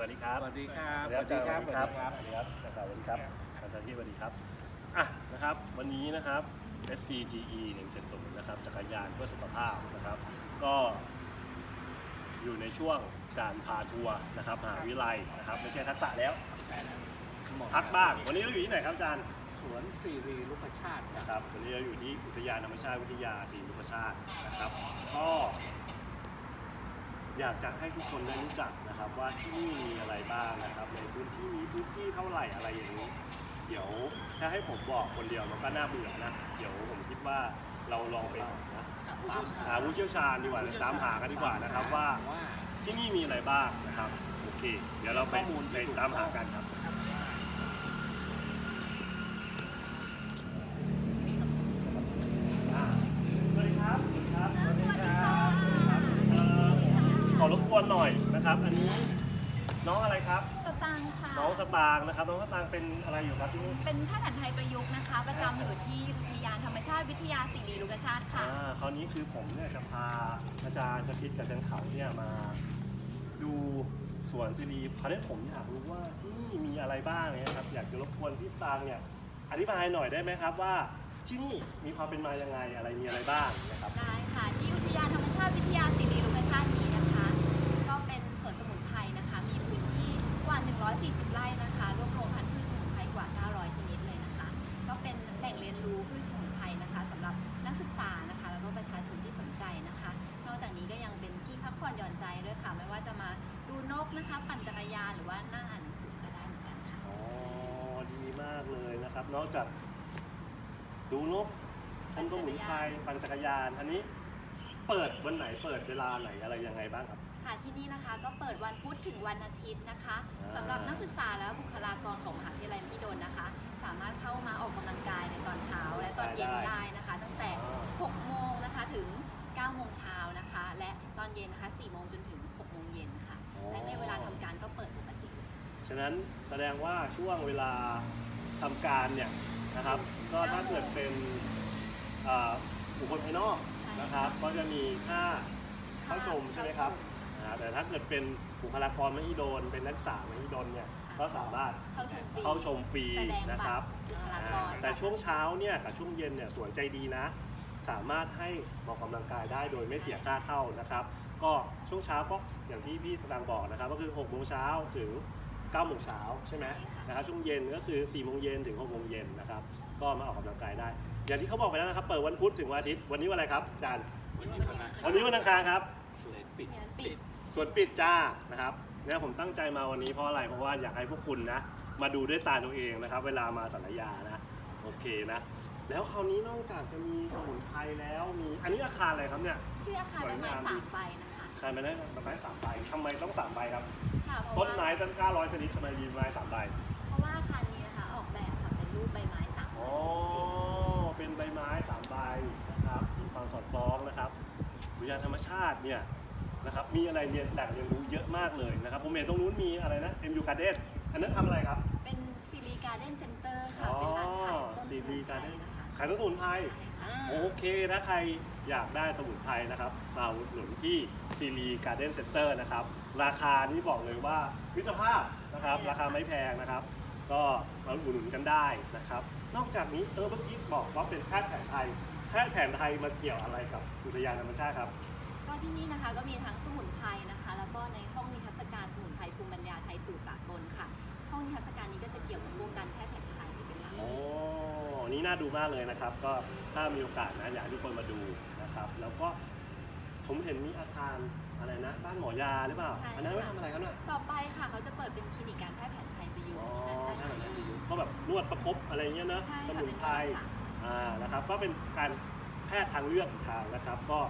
สวัสดีครับ สวัสดีครับสวัสดีครับ สวัสดีครับ สวัสดีครับสวัสดีครับอาจารย์ที่สวัสดีครับ อะนะครับ วันนี้นะครับ SPGE 170 นะครับ จักรยานเพื่อสุขภาพนะครับ ก็อยู่ในช่วงการพาทัวร์นะครับมหาวิทยาลัยนะครับ ไม่ใช่ทักษะแล้ว พักบ้าง วันนี้เราอยู่ที่ไหนครับอาจารย์ สวนสิริลุกชาติครับนะครับ วันนี้เราอยู่ที่อุทยานธรรมชาติวิทยาศรีลุกชาตินะครับ ก็ อยากจะให้ทุกคนได้รู้จักนะครับว่าที่นี่มีอะไรบ้างนะครับ ในพื้นที่นี้พื้นที่เท่าไหร่อะไรอย่างนี้ เดี๋ยวถ้าให้ผมบอกคนเดียวมันก็น่าเบื่อนะเดี๋ยวผมคิดว่าเราลองไปนะผู้เชี่ยวชาญหาผู้เชี่ยวชาญดีกว่าตามหากันดีกว่านะครับว่าว่าที่นี่มีอะไรบ้างนะครับโอเค เดี๋ยวเราไปข้อมูลไปที่ถูกตามหากันครับ นะครับน้องสตางค์เป็นอะไรอยู่ครับที่นี่เป็นแพทย์แผนไทยประยุกต์นะคะ ประจำอยู่ที่อุทยานธรรมชาติวิทยาศิริลุกชาติค่ะ อ่าคราวนี้คือผมเนี่ยจะพาอาจารย์ชคิดกับอาจารย์เขาเนี่ยมาดูสวนสิริคราวนี้ผมอยากรู้ว่าที่นี่มีอะไรบ้างเนี่ยครับอยากจะรบกวนพี่สตางค์เนี่ยอธิบายหน่อยได้ไหมครับว่าที่นี่มีความเป็นมายังไงอะไรมีอะไรบ้างนะครับ ได้ค่ะ ที่อุทยานธรรมชาติวิทยาศิริลุกชาตินี้นะคะ ก็เป็นสวนสมุนไพรนะคะ มีพื้นที่กว่า 140 ไร่นะคะ ด้วยค่ะ ไม่ว่าจะมาดูนกนะคะ ปั่นจักรยานหรือว่านั่งอ่านหนังสือก็ได้เหมือนกันค่ะ อ๋อดีมากเลยนะครับ นอกจากดูนกชมสมุนไพรปั่นจักรยาน อันนี้เปิดวันไหนเปิดเวลาไหนอะไรยังไงบ้างครับ ค่ะที่นี่นะคะก็เปิดวันพุธถึงวันอาทิตย์นะคะอ่า สำหรับนักศึกษาและบุคลากรของมหาวิทยาลัยมหิดลนะคะ สามารถเข้ามาออกกำลังกายในตอนเช้าและตอนเย็นได้นะคะ ตั้งแต่6โมงนะคะถึง9โมงเช้านะคะ และตอนเย็นนะคะ4โมงจนถึง และในเวลาทำการก็เปิดปกติ ฉะนั้นแสดงว่าช่วงเวลาทำการเนี่ยนะครับ ก็ถ้าเกิดเป็นอ่าบุคคลภายนอกใช่นะครับ ก็จะมีค่าเข้าชมใช่ไหมครับอ่าแต่ถ้าเกิดเป็นบุคลากรมหิดลเป็นนักศึกษามหิดลเนี่ยก็สามารถเข้าชมฟรีเข้าชมฟรีแสดงนะบัครับตรบุคลากอ่ารแต่ช่วงเช้าเนี่ยกับช่วงเย็นเนี่ยสวนใจดีนะ สามารถให้ออกกำลังกายได้โดยไม่เสียค่าเข้านะครับ ก็ช่วงเช้าก็ อย่างที่พี่ตางบอกนะครับ ก็คือ6โมงเช้าถึง9โมงเช้าใช่ไหมใช่ค่ะนะครับช่วงเย็นก็คือ4โมงเย็นถึง6โมงเย็นนะครับ ก็มาออกกำลังกายได้ อย่างที่เขาบอกไปแล้วนะครับ เปิดวันพุธถึงวันอาทิตย์ วันนี้วันอะไรครับอาจารย์ วันนี้วันอังคารวันนี้วันอังคารครับเลยปิดงานปิดส่วนปิดจ้านะครับเนี่ยผมตั้งใจมาวันนี้เพราะอะไร เพราะว่าอยากให้พวกคุณนะ มาดูด้วยตาตัวเองนะครับ เวลามาสัญญานะ โอเคนะ แล้วคราวนี้นอกจากจะมีสมุนไพรแล้วมี อันนี้อาคารอะไรครับเนี่ย ชื่ออาคารใบไม้สามใบนะคะอา คารไม้ได้ไม้สามใบทำไมต้องสามใบครับ ค่ะเพราะต้นว่าไม้ตั้ง900ชนิดทำไมมีไม้สามใบ เพราะว่าอาคารนี้นะคะออกแบบค่ะเป็นรูปใบไม้สามใบอ๋อ เป็นใบไม้สามใบนะครับมีความสอดคล้องนะครับวิทยาธรรมชาติเนี่ยนะครับ มีอะไรเรียนแหล่งเรียนรู้เยอะมากเลยนะครับ ผมเห็นตรงนู้นมีอะไรนะ MU Garden อันนั้นทำอะไรครับ เป็นซีรีการ์เด้นเซ็นเตอร์ค่ะ เป็นร้านขายต้นสซีมุรีนไพการรนะคะขายต้นสมุนไพร ใช่ค่ะ โอเค ถ้าใคร อยากได้สมุนไพรนะครับมาอุดหนุนที่ซีรีการ์เด้นเซ็นเตอร์นะครับ ราคานี่บอกเลยว่ามิตรภาพนะครับ ราคาไม่แพงนะครับ ก็มาอุดหนุนกันได้นะครับ นอกจากนี้เออเมื่อกี้บอกว่าเป็นแพทย์แผนไทยแพทย์แผนไทยมาเกี่ยวอะไรกับอุทยานธรรมชาติครับก็ที่นี่นะคะก็มีทั้งสมุนไพรนะคะ แล้วก็ในห้องนิทรรศการสมุนไพรภูมิปัญญาไทยสื่อสากลค่ะ ห้องนิทรรศการนี้ก็จะเกี่ยวกับวกการแพทย์แผน โอ้นี่น่าดูมากเลยนะครับ ก็ถ้ามีโอกาสนะอยากให้ทุกคนมาดูนะครับ แล้วก็ผมเห็นมีอาคารอะไรนะ บ้านหมอยาหรือเปล่า ใช่อันนั้นไว้ค่ะ ทำอะไรครับเนี่ยต่อไปค่ะเขาจะเปิดเป็นคลินิกการแพทย์แผนไทยประยุกอ๋อต์ที่นั่นได้ถ้าแบบนั้นเลยดีก็แบบนวดประคบอะไรเงี้ยเนอะใช่สค่ะมุนเป็นไพร การรักษา อ่านะครับก็เป็นการแพทย์ทางเลือกอีกทางนะครับ ก็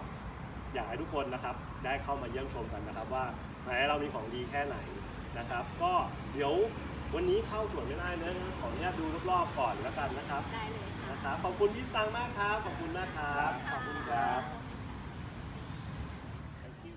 อยากให้ทุกคนนะครับได้เข้ามาเยี่ยมชมกันนะครับ ว่าไหนเรามีของดีแค่ไหนนะครับ ก็เดี๋ยว วันนี้เข้าสวนไม่ได้เนะขออนุญาตดูรอบๆก่อนแล้วกันนะครับได้เลยค่ะ นะครับขอบคุณพี่ตังมากครับ ขอบคุณมากครับ ขอบคุณครับ Thank you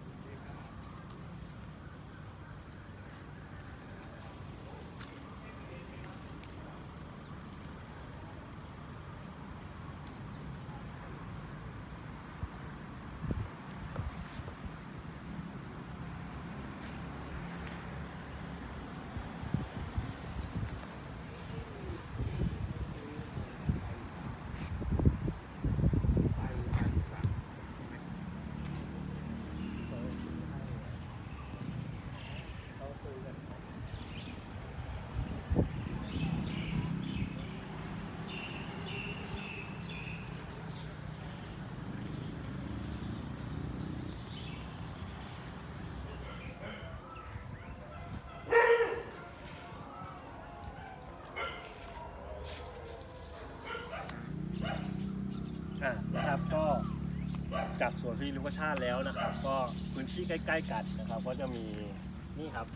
อะนะครับก็ จากสวนฟรีลูกชาติแล้วนะครับ ก็พื้นที่ใกล้ ๆ กันนะครับ ก็จะมีนี่ครับ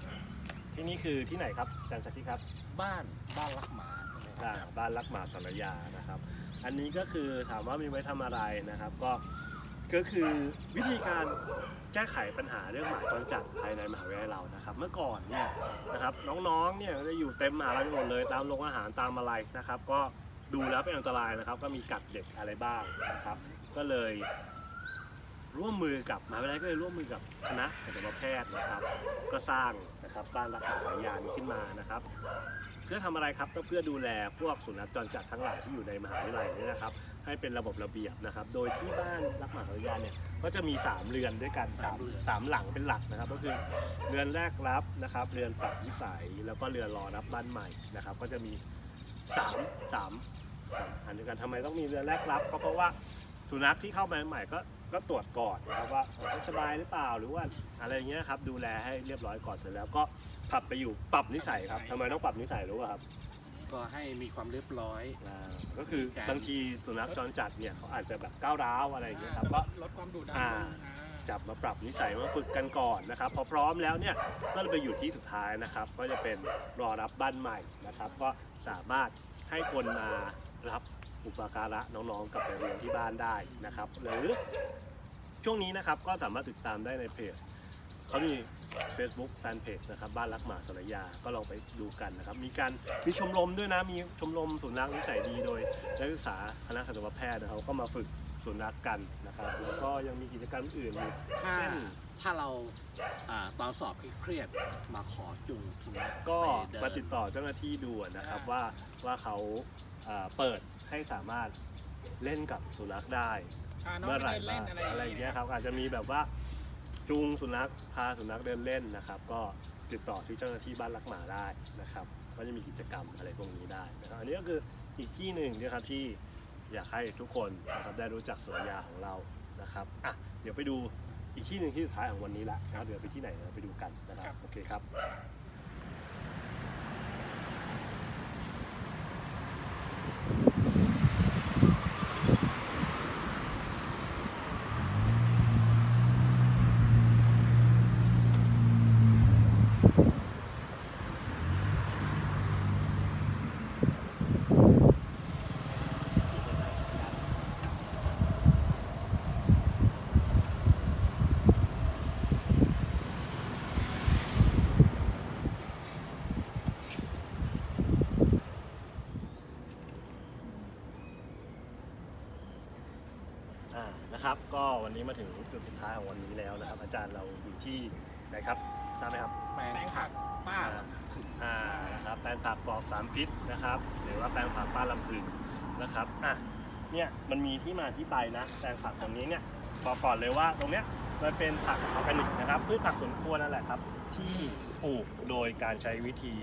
ที่นี่คือที่ไหนครับอาจันสาธิตครับ บ้านบ้านรักหมาอ่าบ้านรักหมาสารยานะครับ อันนี้ก็คือถามว่ามีไว้ทำอะไรนะครับ ก็ก็คือวิธีการแก้ไขปัญหาเรื่องหมาจรจัดภายในมหาวิทยาลัยเรานะครับ เมื่อก่อนเนี่ยนะครับน้องๆเนี่ยจะอยู่เต็มมหาลัยไปหมดเลยตามโรงอาหารตามอะไรนะครับ ก็ดูแล้วเป็นอันตรายนะครับ ก็มีกัดเด็กอะไรบ้างนะครับ ก็เลย ร่วมมือกับมหาวิทยาลัยก็เลยร่วมมือกับคณะสัตวแพทย์นะครับ ก็สร้างนะครับบ้านรักษาสายยานี้ขึ้นมานะครับ เพื่อทำอะไรครับก็เพื่อดูแลพวกสุนัขจรจัดทั้งหลายที่อยู่ในมหาวิทยาลัยนี้นะครับ ให้เป็นระบบระเบียบนะครับ โดยที่บ้านรักหมาสารยาเนี่ยก็จะมี 3 เรือนด้วยกันสามสามหลังเป็นหลักนะครับ ก็คือเรือนแรกรับนะครับเรือนปรับวิสัยแล้วก็เรือนรอรับบ้านใหม่นะครับ ก็จะมี3ามสามสามอันด้วยกันทำไมต้องมีเรือนแรกรับ ก็เพราะว่าสุนัขที่เข้ามาใหม่ก็ ก็ตรวจก่อนนะครับว่าเออสบายหรือเปล่าหรือว่าอะไรอย่างเงี้ยครับดูแลให้เรียบร้อยก่อนเสร็จแล้วก็ปรับไปอยู่ปรับนิสัยครับทำไมต้องปรับนิสัยรู้ป่ะครับก็ให้มีความเรียบร้อย อ่าก็คือบางทีสุนัขจรจัดเนี่ยเขาอาจจะแบบก้าวร้าวอะไรอย่างเงี้ยครับก็ ลดความดุดันอ่าลงอ่า จับมาปรับนิสัยมาฝึกกันก่อนนะครับ พอพร้อมแล้วเนี่ยก็เลยไปอยู่ที่สุดท้ายนะครับ ก็จะเป็นรอรับบ้านใหม่นะครับ ก็สามารถให้คนมารับ อุปการะน้องๆกลับไปเรียนที่บ้านได้นะครับหรือช่วงนี้นะครับก็สามารถติดตามได้ในเพจเขามี Facebook แฟนเพจนะครับบ้านรักหมาสารยาก็ลองไปดูกันนะครับมีการมีชมรมด้วยนะมีชมรมสุนัขนิสัยดีโดยนักศึกษาคณะสัตวแพทย์นะครับก็มาฝึกสุนัขกันนะครับแล้วก็ยังมีกิจกรรมอื่นอีกถ้าเช่น ถ้าเราอ่าตอนสอบเครียดๆมาขอจุงสุนัขก็ไปเนมาติดต่อเจ้าหน้าที่ดูนะครับว่าว่าเขาเอ่อเปิดให้สามารถเล่นกับสุนัขได้ พาน้องเมื่อไหร่ไปเดินบ้าเล่นงอะไรอะไรอย่างเงี้ยครับอาจจะมีแบบว่าจูงสุนัขพาสุนัขเดินเล่นนะครับ ก็ติดต่อที่เจ้าหน้าที่บ้านรักหมาได้นะครับ ก็จะมีกิจกรรมอะไรพวกนี้ได้นะครับอันนี้ก็คืออีกที่หนึ่งนะครับที่อยากให้ทุกคนนะครับได้รู้จักสวนยาของเรานะครับอะเดี๋ยวไปดูอีกที่หนึ่งที่สุดท้ายของวันนี้ละนะครับเดี๋ยวไปที่ไหนนะไปดูกันนะครับโอเคครับ อ่านะครับก็ วันนี้มาถึงจุดสุดท้ายของวันนี้แล้วนะครับ อาจารย์เราอยู่ที่ไหนครับทราบไหมครับแปลงแปลงผัผักกป้าอ่านะครับแปลงผักปลอดสารพิษนะครับ หรือว่าแปลงผักป้าลำพึงนะครับอะเนี่ยมันมีที่มาที่ไปนะแปลงผักตรงนี้เนี่ยบอกก่อนเลยว่าตรงเนี้ยมันเป็นผักออร์แกนิกนะครับพืชผักสวนครัวนั่นแหละครับ ที่ปลูกโดยการใช้วิธี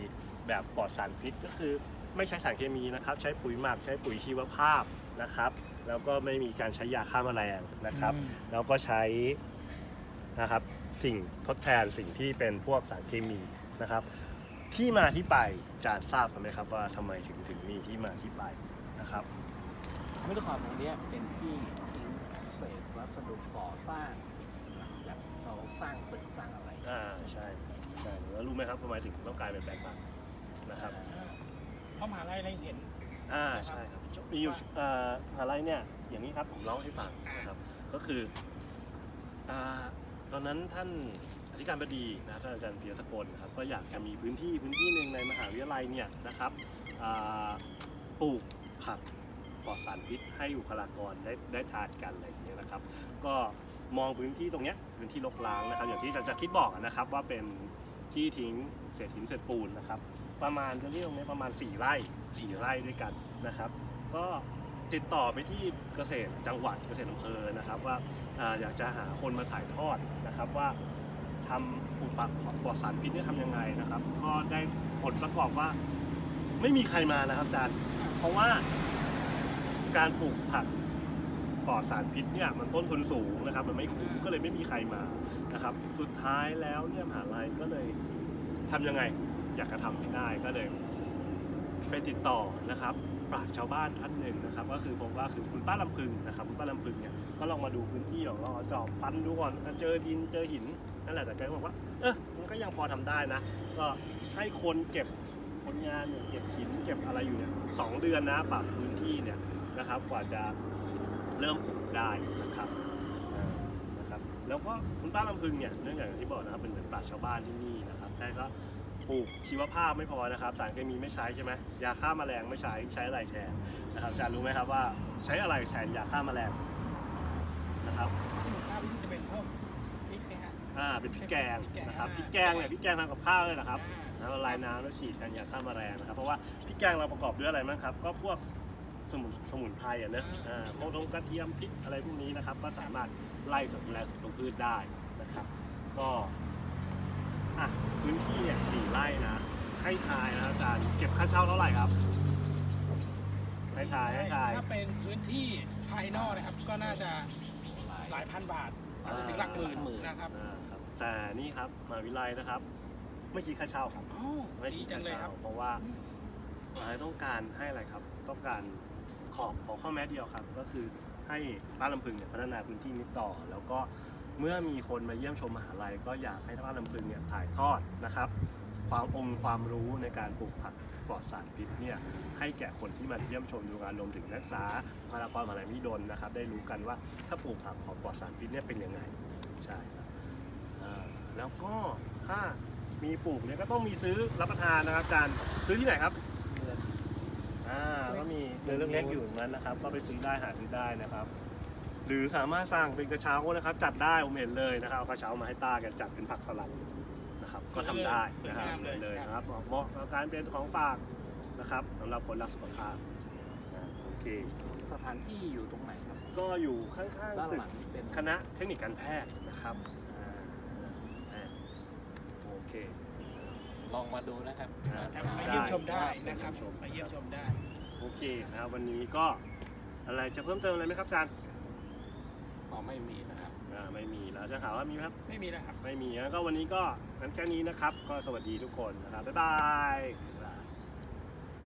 แบบปลอดสารพิษก็คือไม่ใช้สารเคมีนะครับ ใช้ปุ๋ยหมักใช้ปุ๋ยชีวภาพ นะครับ แล้วก็ไม่มีการใช้ยาฆ่าแมลงนะครับแล้วก็ใช้นะครับสิ่งทดแทนสิ่งที่เป็นพวกสารเคมีนะครับ ที่มาที่ไปอาจารย์ทราบกันไหมครับว่าทำไมถึงถึงมีที่มาที่ไปนะครับเมื่อก่อนตรงเนี้ยเป็นที่ทิ้งเศษวัสดุก่อสร้างแบบเราสร้างตึกสร้างอะไรอ่าใช่ใช่แล้วรู้ไหมครับทำไมถึงต้องกลายเป็นแปลงผักนะครับ เพราะมหาลัยเราเห็น อ่าใช่ครับมีอยู่เอ่ออะไรเนี่ยอย่างนี้ครับผมเล่าให้ฟังนะครับก็คืออ่าตอนนั้นท่านอธิการบดีนะท่านอาจารย์เพียรสกลนะครับก็อยากจะมีพื้นที่พื้นที่หนึ่งในมหาวิทยาลัยเนี่ยนะครับปลูกผักปลอดสารพิษให้บุคลากรได้ได้ทานกันอะไรอย่างเงี้ยนะครับ ก็มองพื้นที่ตรงเนี้ยพื้นที่รกร้างนะครับ อย่างที่อาจารย์คิดบอกนะครับว่าเป็นที่ทิ้งเศษหินเศษปูนนะครับ ประมาณพื้นที่ตรงนี้ประมาณ 4 ไร่ 4 ไร่ด้วยกันนะครับ ก็ติดต่อไปที่เกษตรจังหวัดเกษตรอำเภอนะครับ ว่าอยากจะหาคนมาถ่ายทอดนะครับว่าทำปลูกผักปลอดสารพิษเนี่ยทำยังไงนะครับ ก็ได้ผลประกอบว่าไม่มีใครมานะครับอาจารย์ เพราะว่าการปลูกผักปลอดสารพิษเนี่ยมันต้นทุนสูงนะครับ มันไม่คุ้มก็เลยไม่มีใครมานะครับ สุดท้ายแล้วเนี่ยมหาลัยก็เลยทำยังไง อยากจะทำให้ได้ก็เลยไปติดต่อนะครับปราชญ์ชาวบ้านท่านหนึ่งนะครับ ก็คือผมว่าคือคุณป้าลำพึงนะครับคุณป้าลำพึงเนี่ยก็ลองมาดูพื้นที่ของเราจอบฟันดูก่อนเจอดินเจอหินนั่นแหละแต่แกก็บอกว่า เออมันก็ยังพอทำได้นะ ก็ให้คนเก็บคนงานเนี่ยเก็บหินเก็บอะไรอยู่เนี่ยสองเดือนนะปรับพื้นที่เนี่ยนะครับ กว่าจะเริ่มปลูกได้นะครับอ่านะครับ แล้วก็คุณป้าลำพึงเนี่ยเนื่องจากอย่างที่บอกนะครับเป็นเหมือนปราชญ์ชาวบ้านที่นี่นะครับแกก็ ปลูกชีวภาพไม่พอนะครับสารเคมีไม่ใช้ใช่ไหมยาฆ่าแมลงไม่ใช้ใช้อะไรแทนนะครับอาจารย์รู้ไหมครับว่าใช้อะไรแทนยาฆ่าแมลงนะครับที่ผมทราบที่จะเป็นพวกพริกนะฮะอ่าเป็นพริกแกงนะครับพริกแกงเนี่ยพริกแกงทำกับข้าวเลยนะครับอ่าแล้วละลายน้ำแล้วฉีดกันยาฆ่าแมลงนะครับเพราะว่าพริกแกงเราประกอบด้วยอะไรบ้างครับก็พวกสมุนสมุนไพรอะเนอะอ่าพวกตรงกระเทียมพริกอะไรพวกนี้นะครับ ก็สามารถไล่สมุนไพรตรงพืชได้นะครับ ก็ อะพื้นที่เนี่ยสี่ไร่นะ ให้ทายนะอาจารย์เก็บค่าเช่าเท่าไหร่ครับ ให้ทายให้ทาย ถ้าเป็นพื้นที่ภายนอกนะครับ ก็น่าจะหลายพันบาทอาจจะถึงหลักหมื่นนะครับอ่าครับ แต่นี่ครับมหาวิทยาลัยนะครับ ไม่คิดค่าเช่าครับอ๋อไม่ดีคิดจัค่างเลยเช่าครับ เพราะว่า มหาลัยต้องการให้อะไรครับ ต้องการขอขอข้อแม้เดียวครับ ก็คือให้บ้านลำพึงเนี่ยพัฒนาพื้นที่นี้ต่อ แล้วก็ เมื่อมีคนมาเยี่ยมชมมหาลัย ก็อยากให้บ้านลำพึงเนี่ยถ่ายทอดนะครับ ความองค์ความรู้ในการปลูกผักปลอดสารพิษเนี่ยให้แก่คนที่มาเยี่ยมชมดูงานรวมถึงนักศึกษาบุคลากรมหาลัยมิดลนะครับ ได้รู้กันว่าถ้าปลูกผักของปลอดสารพิษเนี่ยเป็นยังไงใช่ครับอ่าแล้วก็ถ้ามีปลูกเนี่ยก็ต้องมีซื้อรับประทานนะครับอาจารย์ซื้อที่ไหนครับอ่าก็มีเรือเล็กๆอยู่ตรงนั้นนะครับ ก็ไปซื้อได้หาซื้อได้นะครับ หรือสามารถสั่งเป็นกระเช้านะครับ จัดได้ผมเห็นเลยนะครับเอากระเช้ามาให้ต้ากันจัดเป็นผักสลัดนะครับก็ทำได้นะครับสวยงามเลยเลยนะครับเหมาะกับการเป็นของฝากนะครับสำหรับคนรักสุขภาพนะโอเค สถานที่อยู่ตรงไหนครับ ก็อยู่ข้างด้านๆตึหกลังนี่เป็นคณะเทคนิคการแพทย์นะครับอ่าอ่าโอเค ลองมาดูนะครับ ครับครับไปเยี่ยมชมได้นะครับไปไปเยี่เยี่ยยมมชชมมได้ โอเคนะครับวันนี้ก็อะไรจะเพิ่มเติมอะไรไหมครับอาจารย์อ๋อ ไม่มีนะครับ อ่าไม่มีแล้วจะข่าวว่ามีไหมครับ ไม่มีแล้วครับ ไม่มีงั้นก็วันนี้ก็งั้นแค่นี้นะครับ ก็สวัสดีทุกคนนะครับ บ๊ายบาย